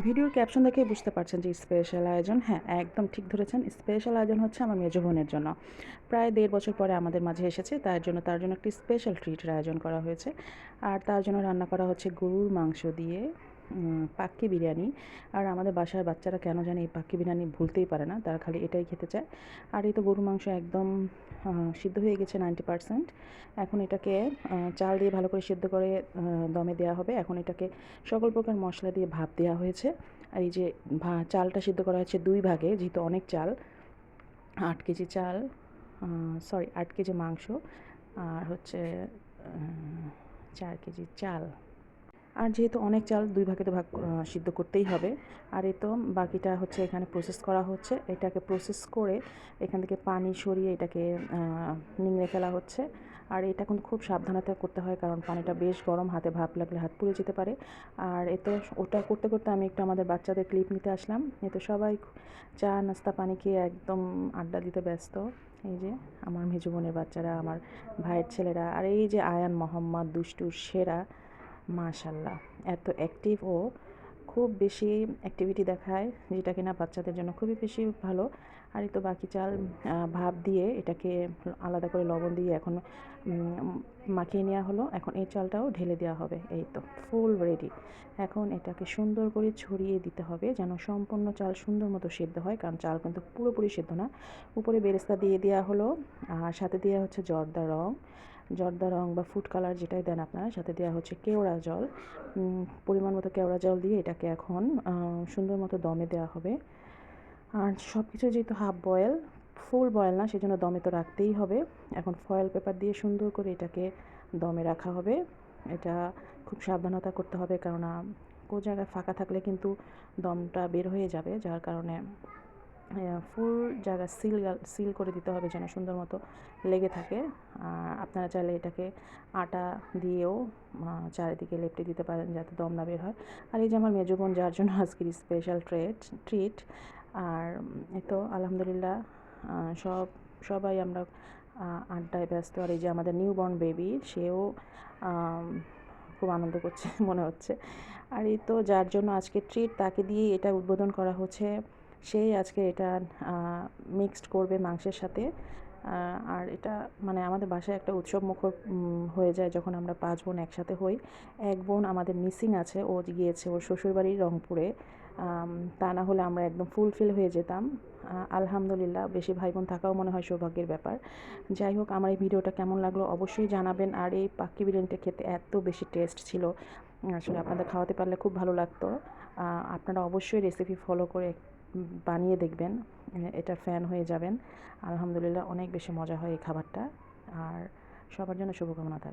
ভিডিওর ক্যাপশন দেখে বুঝতে পারছেন যে স্পেশাল আয়োজন হ্যাঁ একদম ঠিক ধরেছেন স্পেশাল আয়োজন হচ্ছে আমার মেজ বোনের জন্য। প্রায় দেড় বছর পরে আমাদের মাঝে এসেছে, তার জন্য তার জন্য একটি স্পেশাল ট্রিটের আয়োজন করা হয়েছে। আর তার জন্য রান্না করা হচ্ছে গরুর মাংস দিয়ে পাক্কি বিরিয়ানি। আর আমাদের বাসার বাচ্চারা কেন জানে এই পাক্কি বিরিয়ানি ভুলতেই পারে না, তারা খালি এটাই খেতে চায়। আর এই তো গরুর মাংস একদম সিদ্ধ হয়ে গেছে নাইনটি পারসেন্ট। এখন এটাকে চাল দিয়ে ভালো করে সিদ্ধ করে দমে দেওয়া হবে। এখন এটাকে সকল প্রকার মশলা দিয়ে ভাপ দেওয়া হয়েছে। আর এই যে চালটা সিদ্ধ করা হয়েছে দুই ভাগে, যেহেতু অনেক চাল। আট কেজি চাল সরি আট কেজি মাংস। আর হচ্ছে চার কেজি চাল। আর যেহেতু অনেক চাল দুই ভাগে তো ভাগ সিদ্ধ করতেই হবে। আর এই তো বাকিটা হচ্ছে এখানে প্রসেস করা হচ্ছে। এটাকে প্রসেস করে এখান থেকে পানি সরিয়ে এটাকে নিংড়ে ফেলা হচ্ছে। আর এটা কিন্তু খুব সাবধানতা করতে হয়, কারণ পানিটা বেশ গরম, হাতে ভাপ লাগলে হাত পুড়ে যেতে পারে। আর এ তো ওটা করতে করতে আমি একটু আমাদের বাচ্চাদের ক্লিপ নিতে আসলাম। এ তো সবাই চা, নাস্তা, পানি খেয়ে একদম আড্ডা দিতে ব্যস্ত। এই যে আমার মেজো বোনের বাচ্চারা, আমার ভাইয়ের ছেলেরা, আর এই যে আয়ান, মোহাম্মদ দুষ্টুর সেরা মাশাল্লাহ এত অ্যাক্টিভ ও খুব বেশি অ্যাক্টিভিটি দেখায়, যেটা কিনা বাচ্চাদের জন্য খুবই বেশি ভালো। আর তো বাকি চাল ভাব দিয়ে এটাকে আলাদা করে লবণ দিয়ে এখন মাখিয়ে নেওয়া হলো। এখন এই চালটাও ঢেলে দেওয়া হবে, এই তো ফুল রেডি এখন এটাকে সুন্দর করে ছড়িয়ে দিতে হবে, যেন সম্পূর্ণ চাল সুন্দর মতো সেদ্ধ হয়, কারণ চাল কিন্তু পুরোপুরি সেদ্ধ না। উপরে বেরেস্তা দিয়ে দেওয়া হলো, আর সাথে দেওয়া হচ্ছে জর্দা রং। জর্দা রং বা ফুড কালার যেটাই দেন আপনারা, সাথে দেওয়া হচ্ছে কেওড়া জল। পরিমাণ মতো কেওড়া জল দিয়ে এটাকে এখন সুন্দর মতো দমে দেওয়া হবে। আর সব কিছু যেহেতু হাফ বয়েল ফুল বয়েল না, সেজন্য দমে তো রাখতেই হবে। এখন ফয়েল পেপার দিয়ে সুন্দর করে এটাকে দমে রাখা হবে। এটা খুব সাবধানতা করতে হবে, কেননা কোনো জায়গায় ফাঁকা থাকলে কিন্তু দমটা বের হয়ে যাবে, যার কারণে ফুল জায়গা সিল সিল করে দিতে হবে যেন সুন্দর মতো লেগে থাকে। আপনারা চাইলে এটাকে আটা দিয়েও চারিদিকে লেপটে দিতে পারেন যাতে দম না বের হয়। আর এই যে আমার মেজো বোন, যার জন্য আজকের স্পেশাল ট্রেট ট্রিট আর তো আলহামদুলিল্লাহ সব, সবাই আমরা আড্ডায় ব্যস্ত। আর এই যে আমাদের নিউ বর্ন বেবি সেও খুব আনন্দ করছে, মনে হচ্ছে। আর এই তো যার জন্য আজকে ট্রিট তাকে দিয়ে এটা উদ্বোধন করা হচ্ছে। সেই আজকে এটা মিক্সড করবে মাংসের সাথে। আর এটা মানে আমাদের বাসায় একটা উৎসব মুখর হয়ে যায় যখন আমরা পাঁচ বোন একসাথে হই। এক বোন আমাদের মিসিং আছে, ও গিয়েছে ওর শ্বশুরবাড়ির রংপুরে। তা না হলে আমরা একদম ফুলফিল হয়ে যেতাম। আলহামদুলিল্লাহ, বেশি ভাই বোন থাকাও মনে হয় সৌভাগ্যের ব্যাপার। যাই হোক, আমার এই ভিডিওটা কেমন লাগল অবশ্যই জানাবেন। আর এই পাক্কি বিরিয়ানিটা খেতে এত বেশি টেস্ট ছিল। আসলে আপনাদের খাওয়াতে পারলে খুব ভালো লাগতো। আপনারা অবশ্যই রেসিপি ফলো করে বানিয়ে দেখবেন এটা ফ্যান হয়ে যাবেন। আলহামদুলিল্লাহ অনেক বেশি মজা হয় এই খাবারটা। আর সবার জন্য শুভকামনা থাকবে